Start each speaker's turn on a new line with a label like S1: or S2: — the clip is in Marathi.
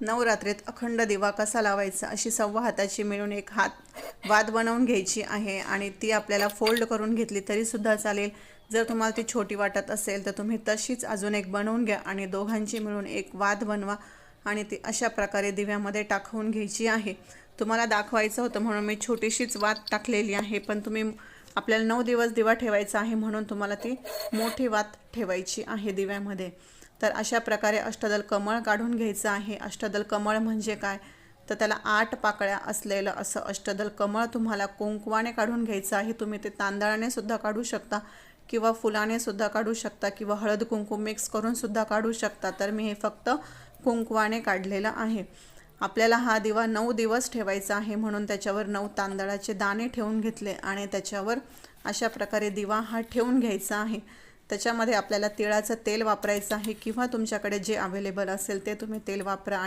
S1: नवरात्रीत अखंड दिवा कसा लावायचा अशी सव्वा हाताची मिळून एक हात वाद बनवून घ्यायची आहे आणि ती आपल्याला फोल्ड करून घेतली तरीसुद्धा चालेल. जर तुम्हाला ती छोटी वाटत असेल तर तुम्ही तशीच अजून एक बनवून घ्या आणि दोघांची मिळून एक वाद बनवा आणि ती अशा प्रकारे दिव्यामध्ये टाकवून घ्यायची आहे. तुम्हाला दाखवायचं होतं म्हणून मी छोटीशीच वाद टाकलेली आहे पण तुम्ही आपल्याला नऊ दिवस दिवा ठेवायचा आहे म्हणून तुम्हाला ती मोठी वात ठेवायची आहे दिव्यामध्ये. तर अशा प्रकारे अष्टदल कमळ काढून घ्यायचं आहे. अष्टदल कमळ म्हणजे काय? तर त्याला आठ पाकळ्या असलेलं असं अष्टदल कमळ तुम्हाला कुंकवाने काढून घ्यायचं आहे. तुम्ही ते तांदळाने सुद्धा काढू शकता किंवा फुलाने सुद्धा काढू शकता किंवा हळद कुंकू मिक्स करून सुद्धा काढू शकता. तर मी हे फक्त कुंकवाने काढलेलं आहे. आपल्याला हा दिवा नऊ दिवस ठेवायचा आहे म्हणून त्याच्यावर नऊ तांदळाचे दाणे ठेवून घेतले आणि त्याच्यावर अशा प्रकारे दिवा हा ठेवून घ्यायचा आहे. त्याच्यामध्ये आपल्याला तिळाचं तेल वापरायचं आहे किंवा तुमच्याकडे जे अवेलेबल असेल ते तुम्ही तेल वापरा